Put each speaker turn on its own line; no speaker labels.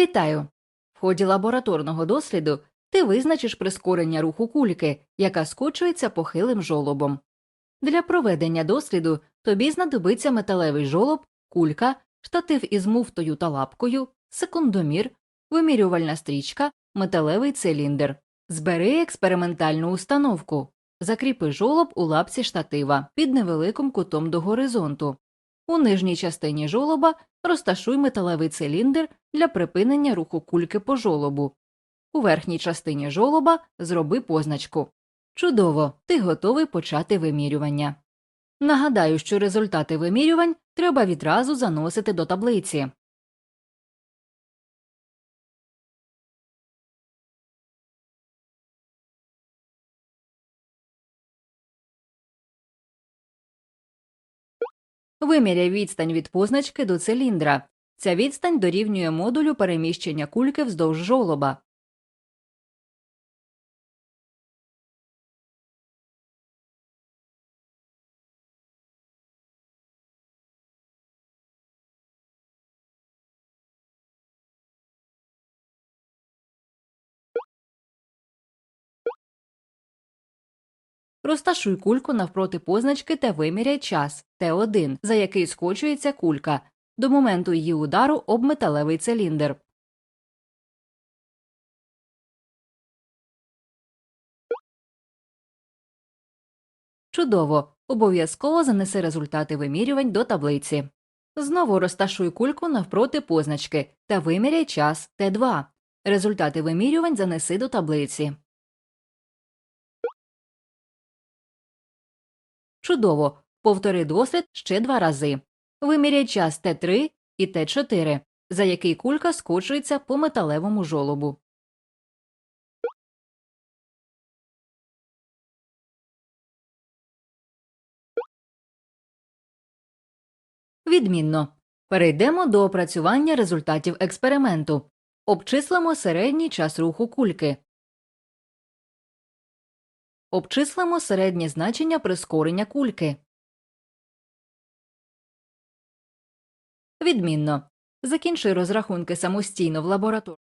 Вітаю! В ході лабораторного досліду ти визначиш прискорення руху кульки, яка скочується похилим жолобом. Для проведення досліду тобі знадобиться металевий жолоб, кулька, штатив із муфтою та лапкою, секундомір, вимірювальна стрічка, металевий циліндр. Збери експериментальну установку. Закріпи жолоб у лапці штатива під невеликим кутом до горизонту. У нижній частині жолоба розташуй металевий циліндр для припинення руху кульки по жолобу. У верхній частині жолоба зроби позначку. Чудово, ти готовий почати вимірювання. Нагадаю, що результати вимірювань треба відразу заносити до таблиці. Виміряй відстань від позначки до циліндра. Ця відстань дорівнює модулю переміщення кульки вздовж жолоба. Розташуй кульку навпроти позначки та виміряй час Т1, за який скочується кулька, до моменту її удару об металевий циліндр. Чудово! Обов'язково занеси результати вимірювань до таблиці. Знову розташуй кульку навпроти позначки та виміряй час Т2. Результати вимірювань занеси до таблиці. Чудово! Повтори дослід ще два рази. Виміряй час Т3 і Т4, за який кулька скочується по металевому жолобу. Відмінно. Перейдемо до опрацювання результатів експерименту. Обчислимо середній час руху кульки. Обчислимо середнє значення прискорення кульки. Відмінно. Закінчи розрахунки самостійно в лабораторії.